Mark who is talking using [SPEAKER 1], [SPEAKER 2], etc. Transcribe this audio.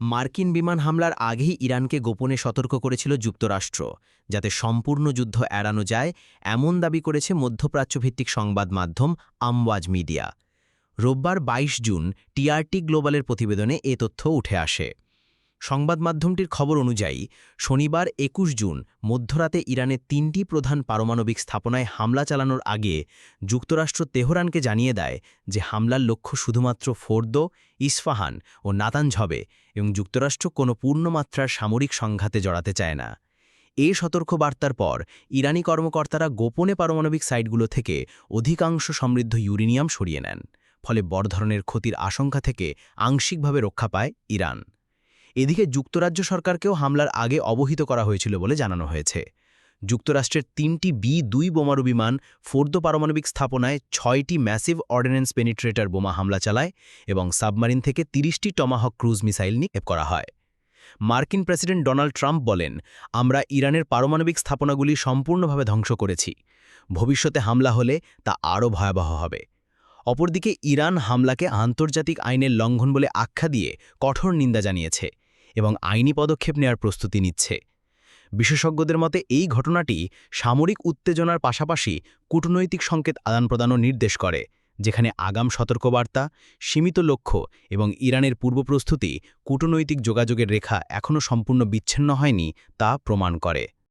[SPEAKER 1] মার্কিন বিমান হামলার আগেই ইরানকে গোপনে সতর্ক করেছিল যুক্তরাষ্ট্র, যাতে সম্পূর্ণ যুদ্ধ এড়ানো যায়, এমন দাবি করেছে মধ্যপ্রাচ্যভিত্তিক সংবাদ মাধ্যম আমওয়াজ মিডিয়া। রোববার ২২ জুন টিআরটি গ্লোবালের প্রতিবেদনে এ তথ্য উঠে আসে। সংবাদ মাধ্যমটির খবর অনুযায়ী, শনিবার ২১ জুন, মধ্যরাতে ইরানের তিনটি প্রধান পারমাণবিক স্থাপনায় হামলা চালানোর আগে যুক্তরাষ্ট্র তেহরানকে জানিয়ে দেয় যে হামলার লক্ষ্য শুধুমাত্র ফোর্দ, ইস্ফাহান ও নাতানঝবে এবং যুক্তরাষ্ট্র কোনো পূর্ণমাত্রার সামরিক সংঘাতে জড়াতে চায় না। এই সতর্কবার্তার পর, ইরানি কর্মকর্তারা গোপনে পারমাণবিক সাইটগুলো থেকে অধিকাংশ সমৃদ্ধ ইউরেনিয়াম সরিয়ে নেন, ফলে বড় ধরনের ক্ষতির আশঙ্কা থেকে আংশিকভাবে রক্ষা পায় ইরান। এদিকে যুক্তরাজ্য সরকারকেও হামলার আগে অবহিত করা হয়েছিল বলে জানানো হয়েছে। যুক্তরাষ্ট্রের তিনটি বি দুই বোমারু বিমান ফোর্দ পারমাণবিক স্থাপনায় ছয়টি ম্যাসিভ অর্ডিন্যান্স পেনিট্রেটার বোমা হামলা চালায় এবং সাবমারিন থেকে তিরিশটি টমাহক ক্রুজ মিসাইল নিক্ষেপ করা হয়। মার্কিন প্রেসিডেন্ট ডোনাল্ড ট্রাম্প বলেন, আমরা ইরানের পারমাণবিক স্থাপনাগুলি সম্পূর্ণভাবে ধ্বংস করেছি। ভবিষ্যতে হামলা হলে তা আরও ভয়াবহ হবে। অপরদিকে ইরান হামলাকে আন্তর্জাতিক আইনের লঙ্ঘন বলে আখ্যা দিয়ে কঠোর নিন্দা জানিয়েছে। এবং আইনি পদক্ষেপ নেওয়ার প্রস্তুতি নিচ্ছে। বিশেষজ্ঞদের মতে, এই ঘটনাটি সামরিক উত্তেজনার পাশাপাশি কূটনৈতিক সংকেত আদান প্রদানও নির্দেশ করে, যেখানে আগাম সতর্কবার্তা, সীমিত লক্ষ্য এবং ইরানের পূর্ব প্রস্তুতি কূটনৈতিক যোগাযোগের রেখা এখনও সম্পূর্ণ বিচ্ছিন্ন হয়নি তা প্রমাণ করে।